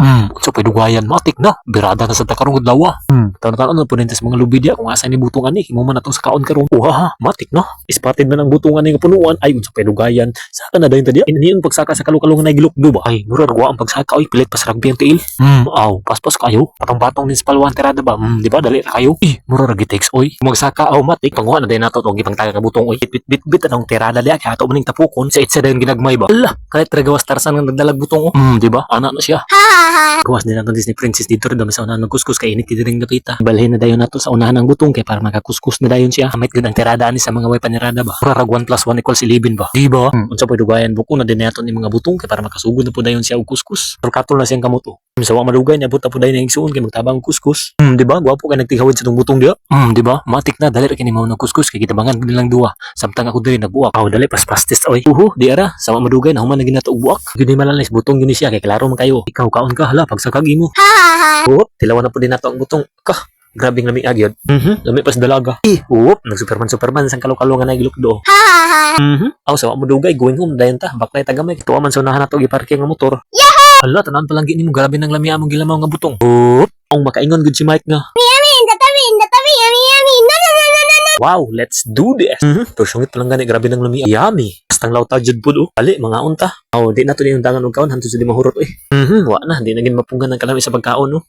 Hmm, so pwede guayan matik na. Birada na sa takarong adlaw. Hmm, tanan-tanan na punin sa mga lubidya kung asa ni butungan ni. Himo man atong sa kaon karon. Uha, ha, matik na. Ispatid man ang butungan ni punuan ay unsa pwede guayan. Saka na dayon tadi. Iniyon pagsaka sa kalukalungan na gilukdo ba? Ay, mura ra ang pagsaka oy pilit pas rugby ang tiil. Hmm, aw, paspas kayo. Patong-patong din sa palwan tirada ba? Hmm, di ba dali ra kayo? Eh, mura ra gitex oy. Magsaka aw matik panguha na dayon nato tong gipangtaga ka butong oy. Bit bit bit anong tirada di kaya ato maning tapukon sa itsa dayon ginagmay ba? Ala, kahit tragawas tarsan nga nagdalag butong oh. Hmm, di ba? Ana na siya. Gawas din natin Disney Princess dito rin dami sa unahan ng kuskus kay init ring napita. Balhin na dayon nato sa unahan ng butong kay para makakuskus na dayon siya. Amit gud ang tirada ani sa mga way panirada ba. Para rag 1 plus 1 equals 11 ba. Di ba? Hmm. Unsa pwede gayan buko na din nato ni mga butong kay para makasugod na po dayon siya og kuskus. Pero katol na siyang kamuto. Sa wa madugay niya buta po dayon ang igsuon kay magtabang kuskus. Hmm, di ba? Gwapo kay nagtigawid sa tong butong dia. Hmm, di ba? Matik na dali ra kini mao ng kuskus kay gitabangan gud nilang duwa. Samtang ako diri nagbuak. Aw dali pas pastis oy. Uhu, di ara sa wa madugay na human na ginato buak. Gini malalis butong gini siya kay klaro man kayo. Ikaw kaon ka hala pagsakag imo. Oo, tilawan na din nato ang butong. Kah, grabing lami agyod. Mhm, lami pas dalaga. Eh, oo, nag-superman superman sang kalaw-kalaw nga nagilukdo. Mhm. Aw sa mo dugay going home dayon ta. Baklay tagamay tuwa man sa unahan nato giparke nga motor. Yahoo! Hala, tanan pa lang gini mo grabe nang lami among gilamaw nga butong. Oo, ang makaingon gud si Mike nga. Wow, let's do this. Mhm. Pero sungit pa lang gani grabe nang lami. Yummy. Bastang law jud pud oh. Ali, mga unta. Aw, di na to yung dangan og kaon hantud sa di mahurot eh. Mhm, wa na, di na gid mapunggan ang kalami sa pagkaon no.